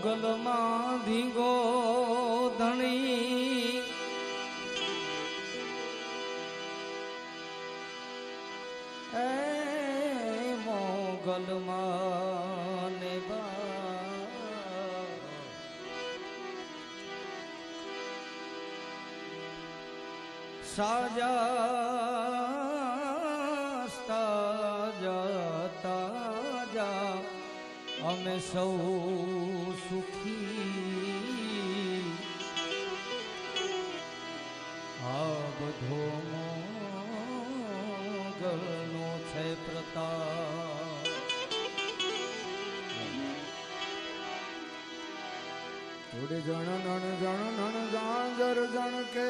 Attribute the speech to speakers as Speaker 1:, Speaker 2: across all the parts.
Speaker 1: મોગલમાં ધીંગો ધણી. એ મોગલમાં ને સાજા જતા જા. અમે સૌ સુખી આ બધો મોગલનો છે પ્રતાપ
Speaker 2: થોડે જણ નણ જણ નણ જાંજર જણ કે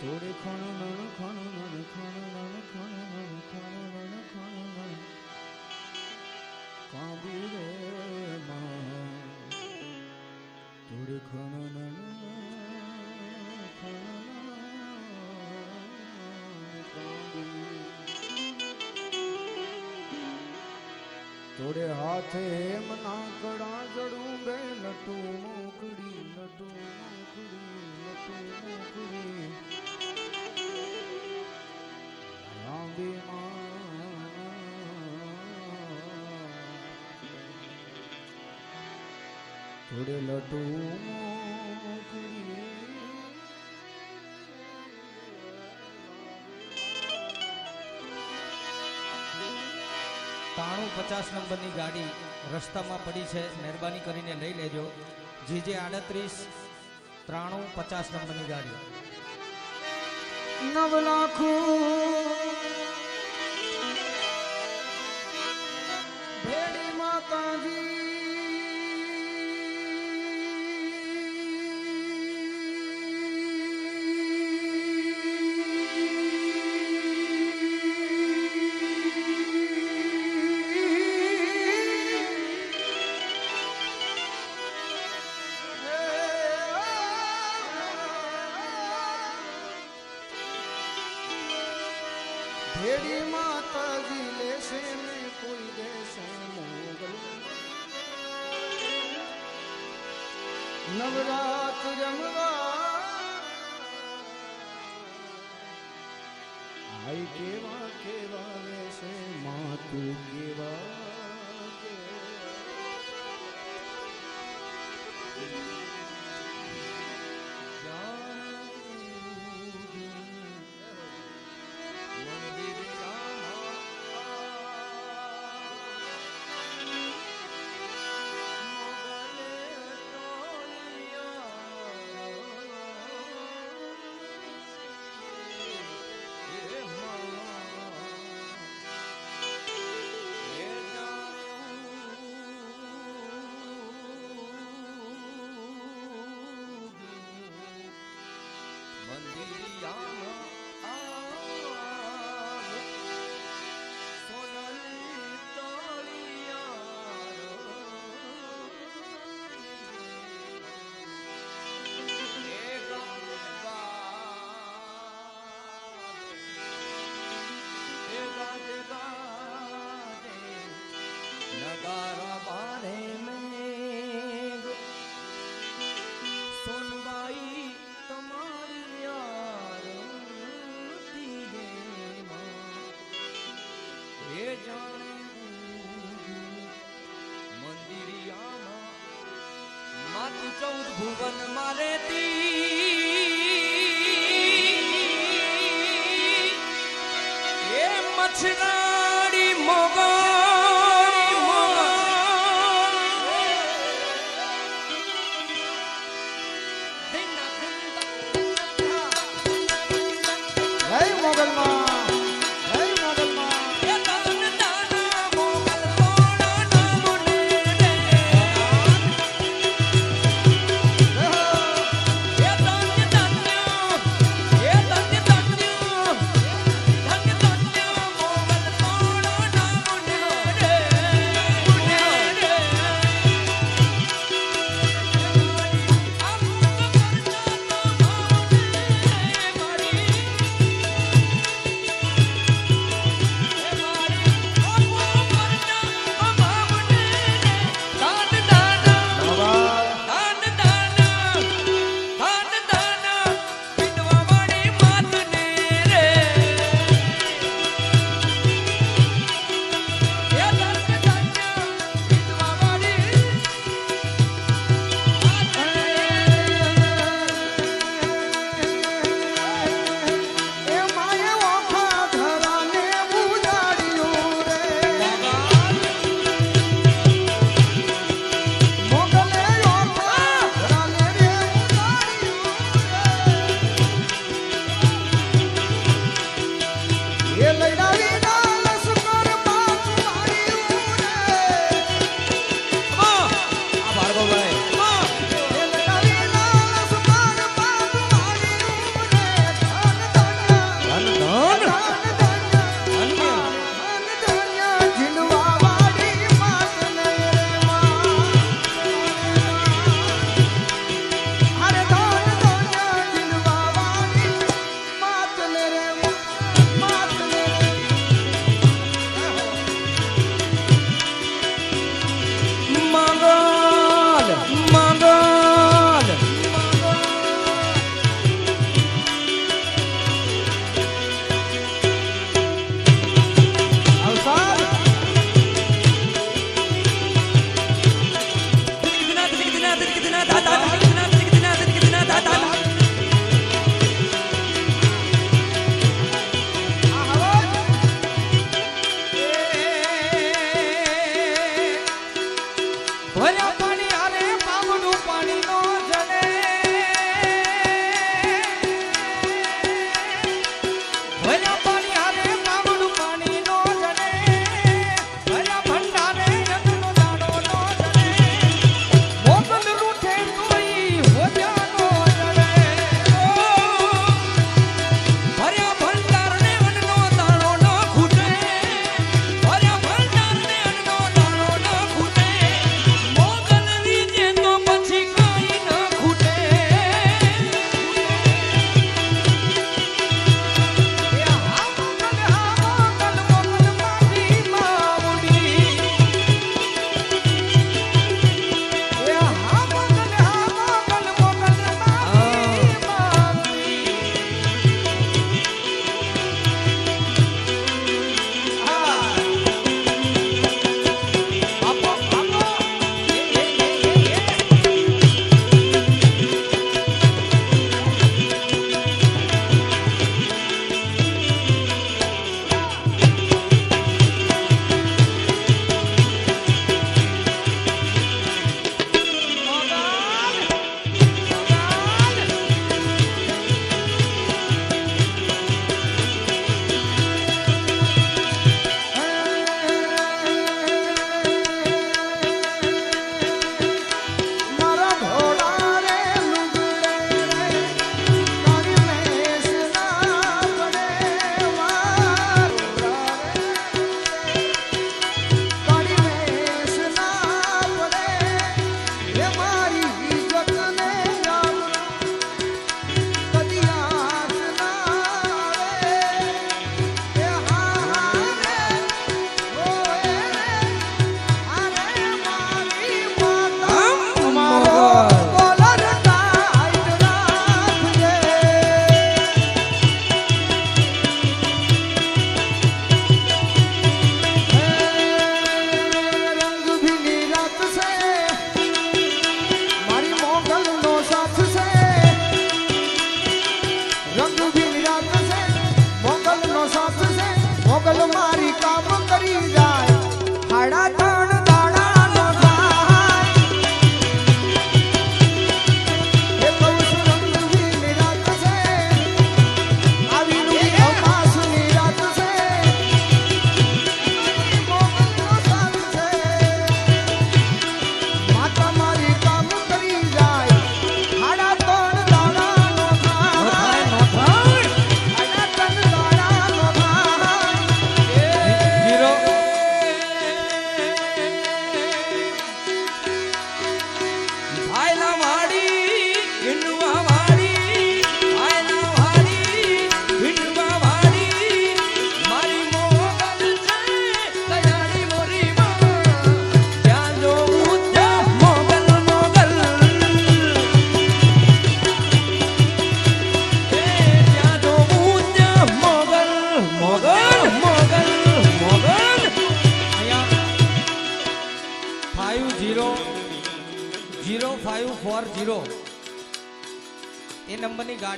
Speaker 2: થોડે ખણ નણ ખણ નણ ખણ નણ ખણ નણ ખણ નણ ખણ નણ કાંબી રે થોડે ખણ થોડે હાથે એમ નાકડા જડું, બે લટુ મોકડી લટુ મોકડી લટુ મોકડી. થોડે લટુ
Speaker 1: ત્રાણું પચાસ નંબરની ગાડી રસ્તામાં પડી છે. મહેરબાની કરીને લઈ લેજો. જીજે આડત્રીસ, ત્રાણું પચાસ નંબરની ગાડી.
Speaker 2: નવ લાખો નવરાત રમવા. આઈ કેવા કેવા વેશે માતું કેવા
Speaker 1: નગારા बारे में આરતી રે માં. એ જાણે મંદિરિયામાં માત ચૌદ ભુવન મારે એ મછનાડી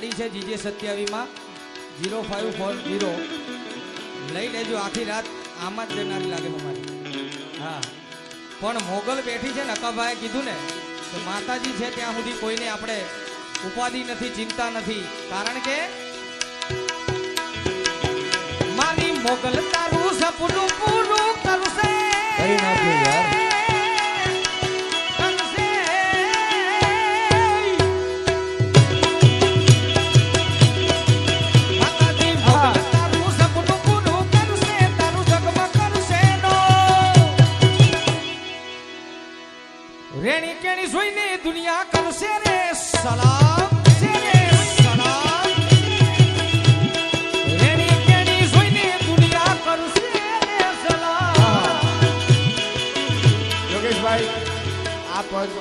Speaker 1: ગાડી છે GJ સત્યાવીમાં. Zero five four zero. લઈ લેજો આખી રાત. આમાં જ રહેનારી લાગે તમારી હા. પણ મોગલ બેઠી છે ને કીધું ને, તો માતાજી છે ત્યાં સુધી કોઈને આપણે ઉપાધિ નથી, ચિંતા નથી. કારણ કે મારી મોગલ તારું સપનું પૂરું. કરશે.
Speaker 2: યોગેશભાઈ આ પદ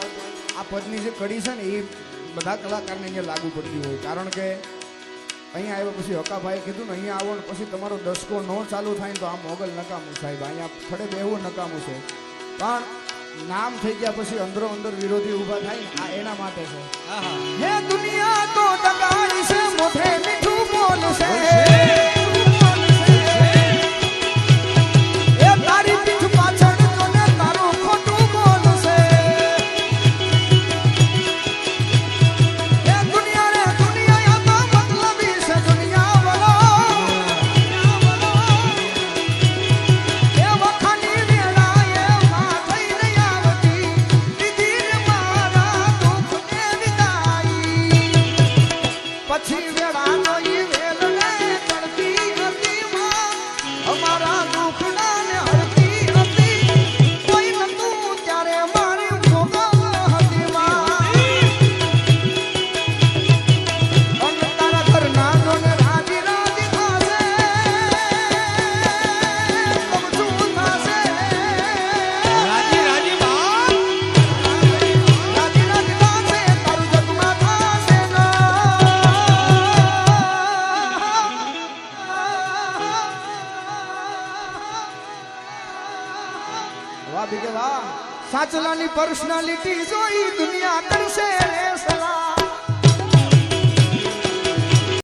Speaker 2: આ પદની જે કડી છે ને એ બધા કલાકારને અહીંયા લાગુ પડતી હોય. કારણ કે અહીંયા આવ્યા પછી હકાભાઈએ કીધું ને અહીંયા આવો ને પછી તમારો દસકો ન ચાલુ થાય ને તો આ મોગલ નકામું સાહેબ અહીંયા ખડે બેવું નકામું છે. પણ નામ થઈ ગયા પછી અંદરો અંદર વિરોધી ઊભા થાય આ એના માટે છે.
Speaker 1: હા
Speaker 2: હે. દુનિયા તો ડગાડી છે મોઢે પર્સનાલિટી જોઈ દુનિયા કરશે.